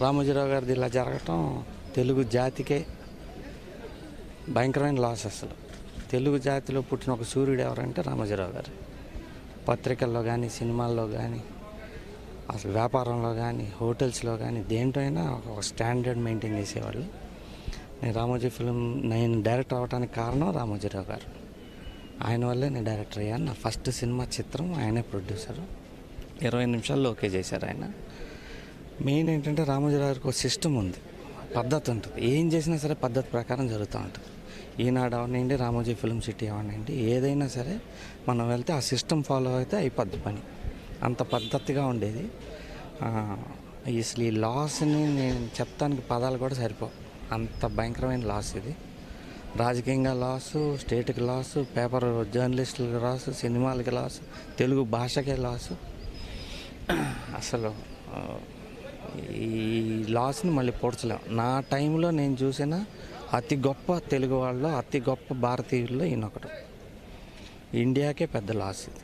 రామోజీరావు గారిది ఇలా జరగటం తెలుగు జాతికే భయంకరమైన లాస్ అసలు. తెలుగు జాతిలో పుట్టిన ఒక సూర్యుడు ఎవరంటే రామోజీరావు గారు. పత్రికల్లో కానీ సినిమాల్లో కానీ అసలు వ్యాపారంలో కానీ హోటల్స్లో కానీ దేంట్లో ఒక స్టాండర్డ్ మెయింటైన్ చేసేవాళ్ళు. నేను రామోజీ ఫిలిం నేను డైరెక్టర్ అవ్వడానికి కారణం రామోజీరావు గారు. ఆయన వల్లే నేను డైరెక్టర్ అయ్యాను. నా ఫస్ట్ సినిమా చిత్రం ఆయనే ప్రొడ్యూసరు. ఇరవై నిమిషాల్లో ఓకే చేశారు ఆయన. మెయిన్ ఏంటంటే రామోజీరావు గారికి ఒక సిస్టమ్ ఉంది. పద్ధతి ఉంటుంది. ఏం చేసినా సరే పద్ధతి ప్రకారం జరుగుతూ ఉంటుంది. ఈనాడు అవనండి రామోజీ ఫిల్మ్ సిటీ అవనండి ఏదైనా సరే మనం వెళ్తే ఆ సిస్టమ్ ఫాలో అయితే అయిపోద్ది పని. అంత పద్ధతిగా ఉండేది. అసలు ఈ లాస్ని నేను చెప్తానికి పదాలు కూడా సరిపోవు. అంత భయంకరమైన లాస్ ఇది. రాజకీయంగా లాసు స్టేట్కి లాసు పేపర్ జర్నలిస్టులకు లాసు సినిమాలకి లాసు తెలుగు భాషకే లాసు అసలు ఈ లాస్ని మళ్ళీ పూడ్చలేం. నా టైంలో నేను చూసిన అతి గొప్ప తెలుగు వాళ్ళలో అతి గొప్ప భారతీయుల్లో ఈయనొకడు. ఇండియాకే పెద్ద లాస్ ఇది.